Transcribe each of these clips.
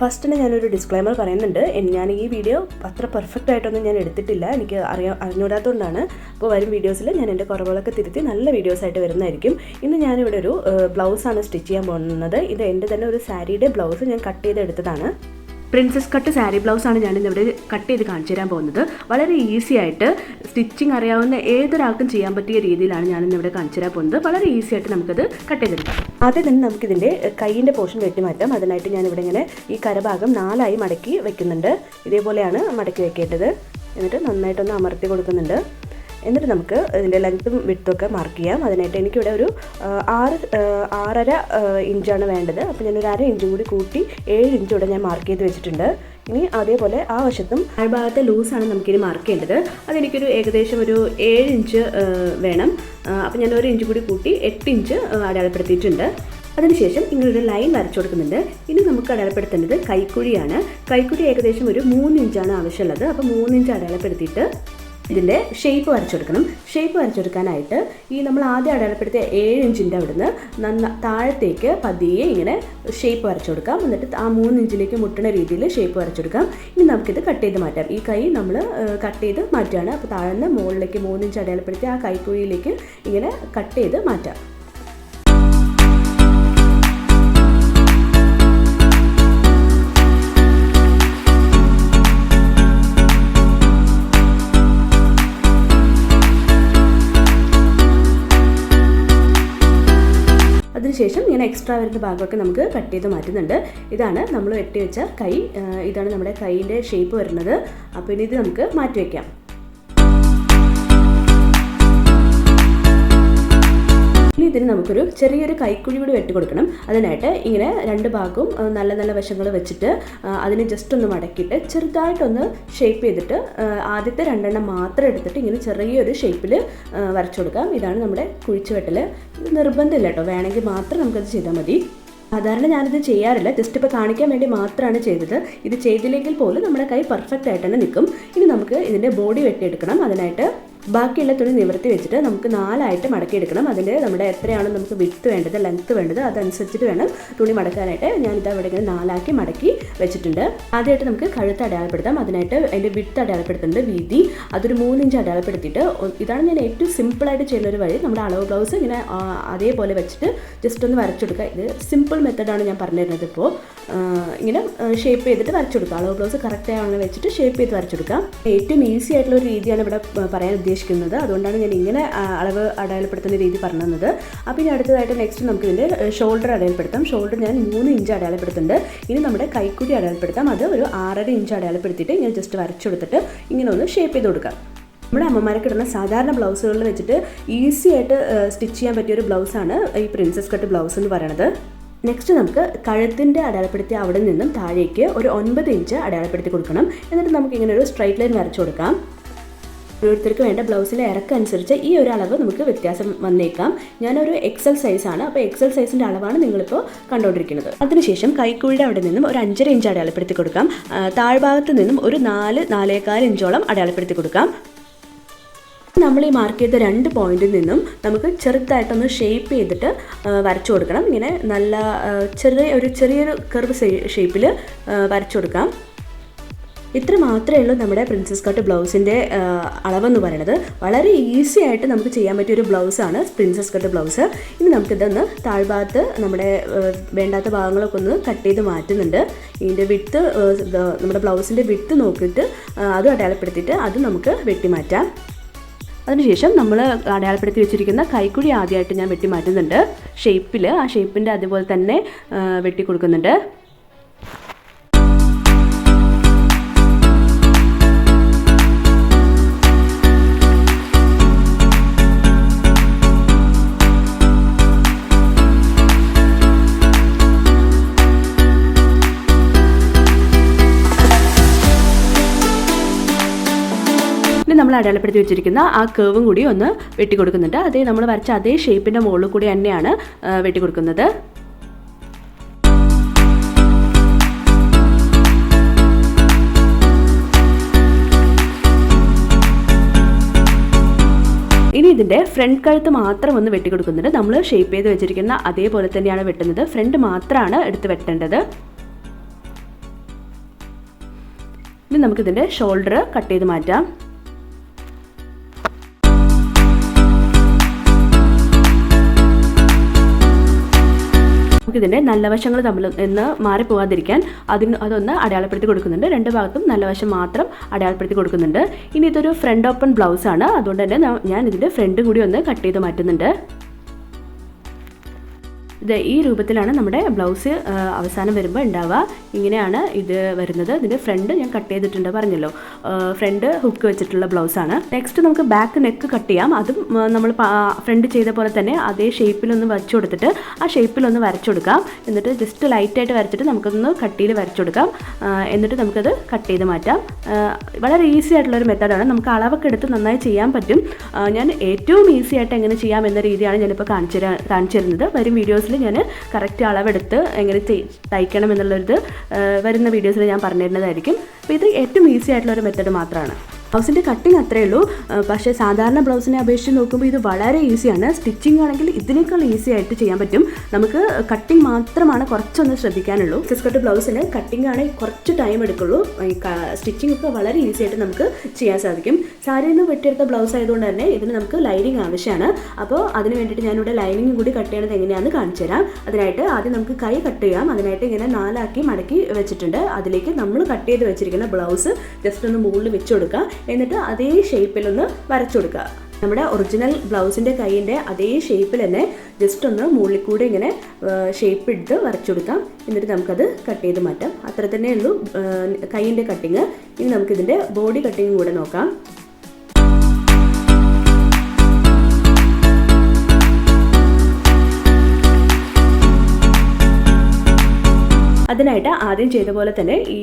ഫസ്റ്റിന് ഞാനൊരു ഡിസ്ക്ലൈമർ പറയുന്നുണ്ട്. ഞാൻ ഈ വീഡിയോ അത്ര പെർഫെക്റ്റ് ആയിട്ടൊന്നും ഞാൻ എടുത്തിട്ടില്ല. എനിക്ക് അറിയാൻ അറിഞ്ഞൂടാത്തതുകൊണ്ടാണ് അപ്പോൾ വരും വീഡിയോസിൽ ഞാൻ എന്റെ കുറവുകളൊക്കെ തിരുത്തി നല്ല വീഡിയോസ് ആയിട്ട് വരുന്നതായിരിക്കും. ഇന്ന് ഞാനിവിടെ ഒരു ബ്ലൗസാണ് സ്റ്റിച്ച് ചെയ്യാൻ പോകുന്നത്. ഇത് എന്റെ തന്നെ ഒരു സാരിയുടെ ബ്ലൗസ് ഞാൻ കട്ട് ചെയ്തെടുത്തതാണ്. പ്രിൻസസ് കട്ട് സാരി ബ്ലൗസാണ് ഞാൻ ഇന്നിവിടെ കട്ട് ചെയ്ത് കാണിച്ചു തരാൻ പോകുന്നത്. വളരെ ഈസി ആയിട്ട് സ്റ്റിച്ചിങ് അറിയാവുന്ന ഏതൊരാൾക്കും ചെയ്യാൻ പറ്റിയ രീതിയിലാണ് ഞാൻ ഇന്നിവിടെ കാണിച്ചു തരാൻ പോകുന്നത്. വളരെ ഈസി ആയിട്ട് നമുക്കത് കട്ട് ചെയ്തെടുക്കാം. ആദ്യം തന്നെ നമുക്കിതിന്റെ കൈയിന്റെ പോർഷൻ വെട്ടി മാറ്റാം. അതിനായിട്ട് ഞാനിവിടെ ഇങ്ങനെ ഈ കരഭാഗം നാലായി മടക്കി വെക്കുന്നുണ്ട്. ഇതേപോലെയാണ് മടക്കി വെക്കേണ്ടത്. എന്നിട്ട് നന്നായിട്ടൊന്ന് അമർത്തി കൊടുക്കുന്നുണ്ട്. എന്നിട്ട് നമുക്ക് ഇതിന്റെ ലെങ്ത്തും വിട്ടുമൊക്കെ മാർക്ക് ചെയ്യാം. അതിനായിട്ട് എനിക്കിവിടെ ഒരു ആറ് ആറര ഇഞ്ചാണ് വേണ്ടത്. അപ്പോൾ ഞാനൊരു അര ഇഞ്ചും കൂടി കൂട്ടി ഏഴ് ഇഞ്ച് ഇവിടെ ഞാൻ മാർക്ക് ചെയ്ത് വെച്ചിട്ടുണ്ട്. ഇനി അതേപോലെ ആ വശത്തും അയൽഭാഗത്തെ ലൂസാണ് നമുക്കിനി മാർക്ക് ചെയ്യേണ്ടത്. അതെനിക്കൊരു ഏകദേശം ഒരു ഏഴ് ഇഞ്ച് വേണം. അപ്പോൾ ഞാൻ ഒരു ഇഞ്ച് കൂടി കൂട്ടി എട്ട് ഇഞ്ച് അടയാളപ്പെടുത്തിയിട്ടുണ്ട്. അതിനുശേഷം ഇങ്ങനൊരു ലൈൻ വരച്ചു കൊടുക്കുന്നുണ്ട്. ഇനി നമുക്ക് അടയാളപ്പെടുത്തേണ്ടത് കൈക്കുഴിയാണ്. കൈക്കുഴി ഏകദേശം ഒരു മൂന്ന് ഇഞ്ചാണ് ആവശ്യമുള്ളത്. അപ്പോൾ മൂന്ന് ഇഞ്ച് അടയാളപ്പെടുത്തിയിട്ട് ഇതിന്റെ ഷേപ്പ് വരച്ചെടുക്കണം. ഷേപ്പ് വരച്ചെടുക്കാനായിട്ട് ഈ നമ്മൾ ആദ്യം അടയാളപ്പെടുത്തിയ ഏഴ് ഇഞ്ചിന്റെ അവിടുന്ന് നന്ന താഴത്തേക്ക് പതിയെ ഇങ്ങനെ ഷേപ്പ് വരച്ചെടുക്കാം. എന്നിട്ട് ആ മൂന്ന് ഇഞ്ചിലേക്ക് മുട്ടുന്ന രീതിയിൽ ഷേപ്പ് വരച്ചെടുക്കാം. ഇനി നമുക്കിത് കട്ട് ചെയ്ത് മാറ്റാം. ഈ കൈ നമ്മൾ കട്ട് ചെയ്ത് മാറ്റുകയാണ്. അപ്പോൾ താഴ്ന്ന മുകളിലേക്ക് മൂന്ന് ഇഞ്ച് അടയാളപ്പെടുത്തി ആ കൈക്കുഴിയിലേക്ക് ഇങ്ങനെ കട്ട് ചെയ്ത് മാറ്റാം. അതിനുശേഷം ഇങ്ങനെ എക്സ്ട്രാ വരുന്ന ഭാഗമൊക്കെ നമുക്ക് കട്ട് ചെയ്ത് മാറ്റുന്നുണ്ട്. ഇതാണ് നമ്മൾ വെട്ടി വെച്ച കൈ ഇതാണ് നമ്മുടെ കൈയിന്റെ ഷേപ്പ് വരുന്നത്. അപ്പോൾ ഇനി ഇത് നമുക്ക് മാറ്റി വയ്ക്കാം ഇനി ഇതിന് നമുക്കൊരു ചെറിയൊരു കൈക്കുഴി കൂടി വെട്ടി കൊടുക്കണം. അതിനായിട്ട് ഇങ്ങനെ രണ്ട് ഭാഗവും നല്ല നല്ല വശങ്ങൾ വെച്ചിട്ട് അതിനെ ജസ്റ്റ് ഒന്ന് മടക്കിയിട്ട് ചെറുതായിട്ടൊന്ന് ഷേപ്പ് ചെയ്തിട്ട് ആദ്യത്തെ രണ്ടെണ്ണം മാത്രം എടുത്തിട്ട് ഇങ്ങനെ ചെറിയൊരു ഷേപ്പിൽ വരച്ചു കൊടുക്കാം. ഇതാണ് നമ്മുടെ കുഴിച്ചുവെട്ടൽ നിർബന്ധമില്ല കേട്ടോ. വേണമെങ്കിൽ മാത്രം നമുക്കത് ചെയ്താൽ മതി. സാധാരണ ഞാനിത് ചെയ്യാറില്ല. ജസ്റ്റ് ഇപ്പോൾ കാണിക്കാൻ വേണ്ടി മാത്രമാണ് ചെയ്തത്. ഇത് ചെയ്തില്ലെങ്കിൽ പോലും നമ്മുടെ കൈ പെർഫെക്റ്റ് ആയിട്ട് തന്നെ നിൽക്കും. ഇനി നമുക്ക് ഇതിന്റെ ബോഡി വെട്ടിയെടുക്കണം. അതിനായിട്ട് ബാക്കിയുള്ള തുണി നിവർത്തി വെച്ചിട്ട് നമുക്ക് നാലായിട്ട് മടക്കിയെടുക്കണം. അതിന്റെ നമ്മുടെ എത്രയാണ് നമുക്ക് വിത്ത് വേണ്ടത് ലെങ്ത്ത് വേണ്ടത് അതനുസരിച്ചിട്ട് വേണം തുണി മടക്കാനായിട്ട്. ഞാനിത് അവിടെ ഇങ്ങനെ നാലാക്കി മടക്കി വെച്ചിട്ടുണ്ട്. ആദ്യമായിട്ട് നമുക്ക് കഴുത്ത് അടയാളപ്പെടുത്താം. അതിനായിട്ട് അതിന്റെ വിത്ത് അടയാളപ്പെടുത്തുന്നുണ്ട് വീതി അതൊരു മൂന്നിഞ്ച് അടയാളപ്പെടുത്തിയിട്ട് ഇതാണ് ഞാൻ ഏറ്റവും സിമ്പിളായിട്ട് ചെയ്യുന്ന ഒരു വഴി. നമ്മുടെ അളവ് ബ്ലൗസ് ഇങ്ങനെ അതേപോലെ വെച്ചിട്ട് ജസ്റ്റ് ഒന്ന് വരച്ചെടുക്കുക ഇത് സിമ്പിൾ മെത്തഡാണ് ഞാൻ പറഞ്ഞിരുന്നത് ഇപ്പോൾ ഇങ്ങനെ ഷേപ്പ് ചെയ്തിട്ട് വരച്ചെടുക്കുക അളവ് ബ്ലൗസ് കറക്റ്റായി അങ്ങനെ വെച്ചിട്ട് ഷേപ്പ് ചെയ്ത് വരച്ചെടുക്കാം ഏറ്റവും ഈസി ആയിട്ടുള്ള ഒരു രീതിയാണ് ഇവിടെ പറയാൻ ഉദ്ദേശിക്കുന്നത് അതുകൊണ്ടാണ് ഞാൻ ഇങ്ങനെ അളവ് അടയാളപ്പെടുത്തുന്ന രീതി പറഞ്ഞു തന്നത് അപ്പോൾ ഇനി അടുത്തതായിട്ട് നെക്സ്റ്റ് നമുക്ക് ഇതിന്റെ ഷോൾഡർ അടയാളപ്പെടുത്താം. ഷോൾഡർ ഞാൻ മൂന്ന് ഇഞ്ച് അടയാളപ്പെടുത്തുന്നുണ്ട്. ഇനി നമ്മുടെ കൈക്കുടി അടയാളപ്പെടുത്താം. അത് ഒരു ആറര ഇഞ്ച് അടയാളപ്പെടുത്തിയിട്ട് ഇങ്ങനെ ജസ്റ്റ് വരച്ചു കൊടുത്തിട്ട് ഇങ്ങനെ ഒന്ന് ഷേപ്പ് ചെയ്ത് കൊടുക്കാം നമ്മുടെ അമ്മമാർക്ക് ഇടുന്ന സാധാരണ ബ്ലൗസുകളിൽ വെച്ചിട്ട് ഈസി ആയിട്ട് സ്റ്റിച്ച് ചെയ്യാൻ പറ്റിയ ഒരു ബ്ലൗസാണ് ഈ പ്രിൻസസ് കട്ട് ബ്ലൗസ് എന്ന് പറയുന്നത് നെക്സ്റ്റ് നമുക്ക് കഴുത്തിന്റെ അടയാളപ്പെടുത്തി അവിടെ നിന്നും താഴേക്ക് ഒരു ഒൻപത് ഇഞ്ച് അടയാളപ്പെടുത്തി കൊടുക്കണം. എന്നിട്ട് നമുക്ക് ഇങ്ങനെ ഒരു സ്ട്രൈറ്റ് ലൈൻ വരച്ചു കൊടുക്കാം. ഓരോരുത്തർക്ക് വേണ്ട ബ്ലൗസിലെ ഇറക്കം അനുസരിച്ച് ഈ ഒരു അളവ് നമുക്ക് വ്യത്യാസം വന്നേക്കാം. ഞാനൊരു എക്സൽ സൈസാണ് അപ്പോൾ എക്സൽ സൈസിന്റെ അളവാണ് നിങ്ങളിപ്പോൾ കണ്ടുകൊണ്ടിരിക്കുന്നത് അതിനുശേഷം കൈക്കൂടെ അവിടെ നിന്നും ഒരു അഞ്ചര ഇഞ്ച് അടയാളപ്പെടുത്തി കൊടുക്കാം. താഴ്ഭാഗത്ത് നിന്നും ഒരു നാല് നാലേകാൽ ഇഞ്ചോളം അടയാളപ്പെടുത്തി കൊടുക്കാം. നമ്മൾ ഈ മാർക്ക് ചെയ്ത രണ്ട് പോയിന്റിൽ നിന്നും നമുക്ക് ചെറുതായിട്ടൊന്ന് ഷേപ്പ് ചെയ്തിട്ട് വരച്ചു കൊടുക്കണം. ഇങ്ങനെ നല്ല ചെറിയ ഒരു ചെറിയൊരു കർവ് ഷേപ്പിൽ വരച്ചു കൊടുക്കാം. ഇത്ര മാത്രമേ ഉള്ളൂ നമ്മുടെ പ്രിൻസസ് കട്ട് ബ്ലൗസിന്റെ അളവെന്ന് പറയുന്നത്. വളരെ ഈസി ആയിട്ട് നമുക്ക് ചെയ്യാൻ പറ്റിയ ഒരു ബ്ലൗസാണ് പ്രിൻസസ് കട്ട് ബ്ലൗസ് ഇനി നമുക്കിതൊന്ന് താഴ്ഭാഗത്ത് നമ്മുടെ വേണ്ടാത്ത ഭാഗങ്ങളൊക്കെ ഒന്ന് കട്ട് ചെയ്ത് മാറ്റുന്നുണ്ട്. ഇതിന്റെ വിത്ത് നമ്മുടെ ബ്ലൗസിന്റെ വിത്ത് നോക്കിയിട്ട് അത് അടയാളപ്പെടുത്തിയിട്ട് അത് നമുക്ക് വെട്ടിമാറ്റാം അതിനുശേഷം നമ്മൾ അടയാളപ്പെടുത്തി വെച്ചിരിക്കുന്ന കൈക്കുഴി ആദ്യമായിട്ട് ഞാൻ വെട്ടി മാറ്റുന്നുണ്ട്. ഷേപ്പിൽ ആ ഷേപ്പിന്റെ അതുപോലെ തന്നെ വെട്ടി കൊടുക്കുന്നുണ്ട്. അടയാളപ്പെടുത്തി വെച്ചിരിക്കുന്ന ആ കേവും കൂടി ഒന്ന് വെട്ടി കൊടുക്കുന്നുണ്ട് അതേ നമ്മൾ വരച്ച അതേ ഷേപ്പിന്റെ മുകളിൽ കൂടി തന്നെയാണ് വെട്ടി കൊടുക്കുന്നത് ഇനി ഇതിന്റെ ഫ്രണ്ട് കഴുത്ത് മാത്രം ഒന്ന് വെട്ടി കൊടുക്കുന്നുണ്ട് നമ്മൾ ഷേപ്പ് ചെയ്ത് വെച്ചിരിക്കുന്ന അതേപോലെ തന്നെയാണ് വെട്ടുന്നത്. ഫ്രണ്ട് മാത്രമാണ് എടുത്ത് വെട്ടേണ്ടത്. ഇനി നമുക്കിതിന്റെ ഷോൾഡർ കട്ട് ചെയ്ത് മാറ്റാം. നമുക്കിതിന്റെ നല്ല വശങ്ങൾ തമ്മിൽ നിന്ന് മാറിപ്പോകാതിരിക്കാൻ അതിന് അതൊന്ന് അടയാളപ്പെടുത്തി കൊടുക്കുന്നുണ്ട്. രണ്ട് ഭാഗത്തും നല്ല വശം മാത്രം അടയാളപ്പെടുത്തി കൊടുക്കുന്നുണ്ട്. ഇനി ഇതൊരു ഫ്രണ്ട് ഓപ്പൺ ബ്ലൗസാണ് അതുകൊണ്ട് തന്നെ ഞാൻ ഇതിന്റെ ഫ്രണ്ട് കൂടി ഒന്ന് കട്ട് ചെയ്ത് മാറ്റുന്നുണ്ട്. ഇത് ഈ രൂപത്തിലാണ് നമ്മുടെ ബ്ലൗസ് അവസാനം വരുമ്പോൾ ഉണ്ടാവുക. ഇങ്ങനെയാണ് ഇത് വരുന്നത്. ഇതിന്റെ ഫ്രണ്ട് ഞാൻ കട്ട് ചെയ്തിട്ടുണ്ട് പറഞ്ഞല്ലോ. ഫ്രണ്ട് ഹുക്ക് വെച്ചിട്ടുള്ള ബ്ലൗസാണ് നെക്സ്റ്റ് നമുക്ക് ബാക്ക് നെക്ക് കട്ട് ചെയ്യാം. അതും നമ്മൾ ഫ്രണ്ട് ചെയ്ത പോലെ തന്നെ അതേ ഷേപ്പിലൊന്ന് വരച്ചു കൊടുത്തിട്ട് ആ ഷേപ്പിലൊന്ന് വരച്ചു കൊടുക്കാം. എന്നിട്ട് ജസ്റ്റ് ലൈറ്റായിട്ട് വരച്ചിട്ട് നമുക്കൊന്ന് കട്ടിയിൽ വരച്ചു കൊടുക്കാം. ആ, എന്നിട്ട് നമുക്കത് കട്ട് ചെയ്ത് മാറ്റാം. വളരെ ഈസി ആയിട്ടുള്ള ഒരു മെത്തേഡാണ് നമുക്ക് അളവൊക്കെ എടുത്ത് നന്നായി ചെയ്യാൻ പറ്റും. ഞാൻ ഏറ്റവും ഈസി ആയിട്ട് എങ്ങനെ ചെയ്യാം എന്ന രീതിയാണ് ഞാനിപ്പോൾ കാണിച്ചു കാണിച്ചു തരുന്നത്. വരും വീഡിയോസിൽ ഞാൻ കറക്റ്റ് അളവെടുത്ത് എങ്ങനെ തയ്ക്കണം എന്നുള്ളൊരിത് വരുന്ന വീഡിയോസിൽ ഞാൻ പറഞ്ഞു തരുന്നതായിരിക്കും അപ്പോൾ ഇത് ഏറ്റവും ഈസി ആയിട്ടുള്ള ഒരു മെത്തേഡ് മാത്രമാണ് ബ്ലൗസിന്റെ കട്ടിങ് അത്രേ ഉള്ളൂ. പക്ഷേ സാധാരണ ബ്ലൗസിനെ അപേക്ഷിച്ച് നോക്കുമ്പോൾ ഇത് വളരെ ഈസിയാണ് സ്റ്റിച്ചിങ് ആണെങ്കിൽ ഇതിനേക്കാൾ ഈസി ആയിട്ട് ചെയ്യാൻ പറ്റും. നമുക്ക് കട്ടിങ് മാത്രമാണ് കുറച്ചൊന്ന് ശ്രദ്ധിക്കാനുള്ളൂ. സ്കർട്ട് ബ്ലൗസിന് കട്ടിങ് ആണ് കുറച്ച് ടൈം എടുക്കുള്ളൂ. സ്റ്റിച്ചിങ് ഒക്കെ വളരെ ഈസി ആയിട്ട് നമുക്ക് ചെയ്യാൻ സാധിക്കും. സാരിയിൽ നിന്ന് വെട്ടിയെടുത്ത ബ്ലൗസ് ആയതുകൊണ്ട് തന്നെ ഇതിന് നമുക്ക് ലൈനിങ് ആവശ്യമാണ്. അപ്പോൾ അതിന് വേണ്ടിയിട്ട് ഞാനിവിടെ ലൈനിങ് കൂടി കട്ട് ചെയ്യണത് എങ്ങനെയാണെന്ന് കാണിച്ചു തരാം. അതിനായിട്ട് ആദ്യം നമുക്ക് കൈ കട്ട് ചെയ്യാം. അതിനായിട്ട് ഇങ്ങനെ നാലാക്കി മടക്കി വെച്ചിട്ടുണ്ട്. അതിലേക്ക് നമ്മൾ കട്ട് ചെയ്ത് വെച്ചിരിക്കുന്ന ബ്ലൗസ് ജസ്റ്റ് ഒന്ന് മുകളിൽ വെച്ച് കൊടുക്കുക എന്നിട്ട് അതേ ഷേപ്പിലൊന്ന് വരച്ചു കൊടുക്കുക. നമ്മുടെ ഒറിജിനൽ ബ്ലൗസിന്റെ കൈയിന്റെ അതേ ഷേപ്പിൽ തന്നെ ജസ്റ്റ് ഒന്ന് മുകളിൽ കൂടെ ഇങ്ങനെ ഷേപ്പ് എടുത്ത് വരച്ചു കൊടുക്കാം. എന്നിട്ട് നമുക്കത് കട്ട് ചെയ്ത് മാറ്റാം. അത്ര തന്നെ ഉള്ളൂ കൈയിന്റെ കട്ടിങ് ഇനി നമുക്കിതിന്റെ ബോഡി കട്ടിങ് കൂടെ നോക്കാം. അതിനായിട്ട് ആദ്യം ചെയ്ത പോലെ തന്നെ ഈ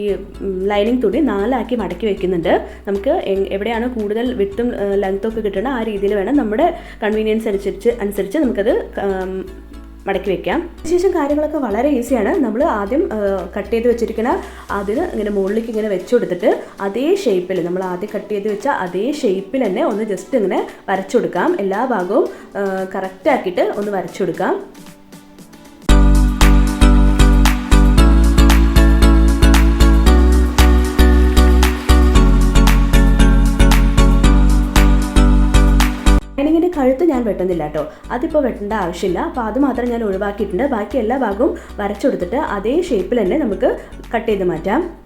ലൈനിങ് തുണി നാലാക്കി മടക്കി വെക്കുന്നുണ്ട്. നമുക്ക് എവിടെയാണ് കൂടുതൽ വിട്ടും ലെങ്ത്തും ഒക്കെ കിട്ടേണ്ട ആ രീതിയിൽ വേണം നമ്മുടെ കൺവീനിയൻസ് അനുസരിച്ച് അനുസരിച്ച് നമുക്കത് മടക്കി വെക്കാം. ശേഷം കാര്യങ്ങളൊക്കെ വളരെ ഈസിയാണ് നമ്മൾ ആദ്യം കട്ട് ചെയ്ത് വെച്ചിരിക്കുന്ന അതിന് ഇങ്ങനെ മുകളിലേക്ക് ഇങ്ങനെ വെച്ച് കൊടുത്തിട്ട് അതേ ഷേപ്പിൽ നമ്മൾ ആദ്യം കട്ട് ചെയ്ത് വെച്ച അതേ ഷേപ്പിൽ തന്നെ ഒന്ന് ജസ്റ്റ് ഇങ്ങനെ വരച്ചു കൊടുക്കാം എല്ലാ ഭാഗവും കറക്റ്റ് ആക്കിയിട്ട് ഒന്ന് വരച്ചു കൊടുക്കാം കഴുത്ത് ഞാൻ വെട്ടുന്നില്ല കേട്ടോ. അതിപ്പോൾ വെട്ടേണ്ട ആവശ്യമില്ല. അപ്പോൾ അത് മാത്രം ഞാൻ ഒഴിവാക്കിയിട്ടുണ്ട്. ബാക്കി എല്ലാ ഭാഗവും വരച്ചെടുത്തിട്ട് അതേ ഷേപ്പിൽ തന്നെ നമുക്ക് കട്ട് ചെയ്ത് മാറ്റാം.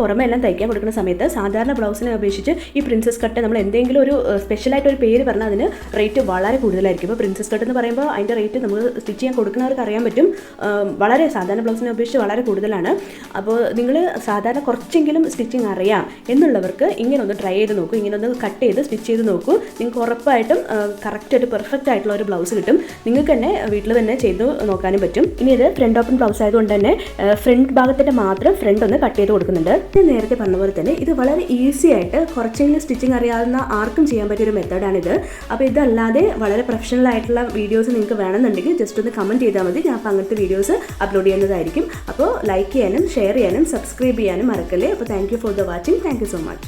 പുറമെ എല്ലാം തയ്ക്കാൻ കൊടുക്കുന്ന സമയത്ത് സാധാരണ ബ്ലൗസിനെ അപേക്ഷിച്ച് ഈ പ്രിൻസസ് കട്ട് നമ്മൾ എന്തെങ്കിലും ഒരു സ്പെഷ്യലായിട്ട് ഒരു പേര് പറഞ്ഞാൽ അതിന് റേറ്റ് വളരെ കൂടുതലായിരിക്കും. ഇപ്പോൾ പ്രിൻസസ് കട്ട് എന്ന് പറയുമ്പോൾ അതിന്റെ റേറ്റ് നമ്മൾ സ്റ്റിച്ച് ചെയ്യാൻ കൊടുക്കുന്നവർക്ക് അറിയാൻ പറ്റും. വളരെ സാധാരണ ബ്ലൗസിനെ അപേക്ഷിച്ച് വളരെ കൂടുതലാണ്. അപ്പോൾ നിങ്ങൾ സാധാരണ കുറച്ചെങ്കിലും സ്റ്റിച്ചിങ് അറിയാം എന്നുള്ളവർക്ക് ഇങ്ങനെ ഒന്ന് ട്രൈ ചെയ്ത് നോക്കൂ. ഇങ്ങനെ ഒന്ന് കട്ട് ചെയ്ത് സ്റ്റിച്ച് ചെയ്ത് നോക്കൂ. നിങ്ങൾക്ക് ഉറപ്പായിട്ടും കറക്റ്റായിട്ട് പെർഫെക്റ്റ് ആയിട്ടുള്ള ഒരു ബ്ലൗസ് കിട്ടും. നിങ്ങൾക്ക് തന്നെ വീട്ടിൽ തന്നെ ചെയ്ത് നോക്കാനും പറ്റും. ഇനി ഇത് ഫ്രണ്ട് ഓപ്പൺ ബ്ലൗസ് ആയതുകൊണ്ട് തന്നെ ഫ്രണ്ട് ഭാഗത്തിന്റെ മാത്രം ഫ്രണ്ട് ഒന്ന് കട്ട് ചെയ്ത് കൊടുക്കുന്നുണ്ട്. ഞാൻ നേരത്തെ പറഞ്ഞ പോലെ തന്നെ ഇത് വളരെ ഈസി ആയിട്ട് കുറച്ചെങ്കിലും സ്റ്റിച്ചിങ് അറിയാവുന്ന ആർക്കും ചെയ്യാൻ പറ്റിയ ഒരു മെത്തേഡാണിത് അപ്പോൾ ഇതല്ലാതെ വളരെ പ്രൊഫഷണൽ ആയിട്ടുള്ള വീഡിയോസ് നിങ്ങൾക്ക് വേണമെന്നുണ്ടെങ്കിൽ ജസ്റ്റ് ഒന്ന് കമന്റ് ചെയ്താൽ മതി. ഞാൻ അപ്പോൾ അങ്ങനത്തെ വീഡിയോസ് അപ്ലോഡ് ചെയ്യുന്നതായിരിക്കും. അപ്പോൾ ലൈക്ക് ചെയ്യാനും ഷെയർ ചെയ്യാനും സബ്സ്ക്രൈബ് ചെയ്യാനും മറക്കല്ലേ. അപ്പോൾ thank for the watching thank so much